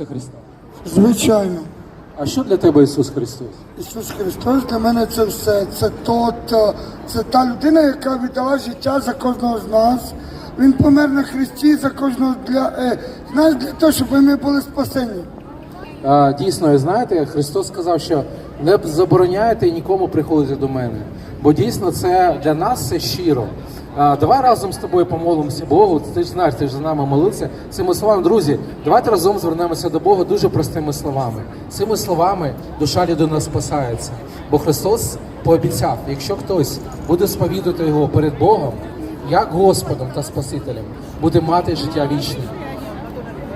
Ісуса Христа. Звичайно, А що для тебе Ісус Христос? Ісус Христос для мене це все. Це тот, е, це та людина, яка віддала життя за кожного з нас. Він помер на хресті за кожного для е, знаєш, для того, щоб ми були спасені. А, дійсно, знаєте, Христос сказав, що не забороняйте нікому приходити до мене. Бо дійсно це для нас це щиро. Давай разом з тобою помолимося Богу. Ти ж знаєш, ти ж за нами молився. Цими словами, друзі, давайте разом звернемося до Бога дуже простими словами. Цими словами душа людини спасається. Бо Христос пообіцяв, якщо хтось буде сповідувати його перед Богом, як Господом та Спасителем, буде мати життя вічне.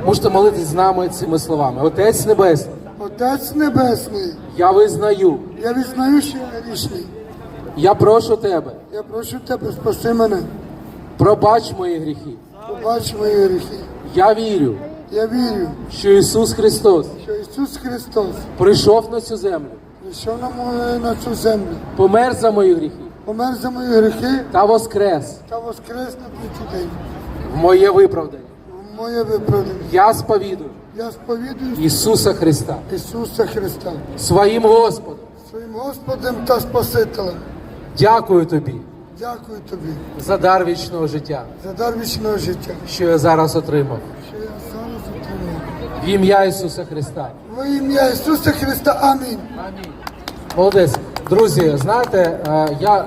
Можете молитись з нами цими словами. Отець Небесний, Отець Небесний, я визнаю, я визнаю, що я грішний. Я прошу тебе, Я прошу тебе, спаси мене, пробач мої гріхи. побач мої гріхи. Я вірю, Я вірю, що Ісус Христос що Ісус Христос прийшов на цю землю, прийшов на, мою, на цю землю, помер за мої гріхи помер за мої гріхи та воскрес та воскрес на третій день. в моє виправдання. В Моє виправдання. Я сповідую Я сповідую Ісуса Христа Ісуса Христа своїм Господом. своїм Господом та Спасителем. Дякую тобі Дякую тобі за дар вічного життя, за дар вічного життя, що я зараз отримав. що я зараз отримав. В ім'я Ісуса Христа. В ім'я Ісуса Христа. Амінь. Амінь. Молодець. Друзі, знаєте, е, я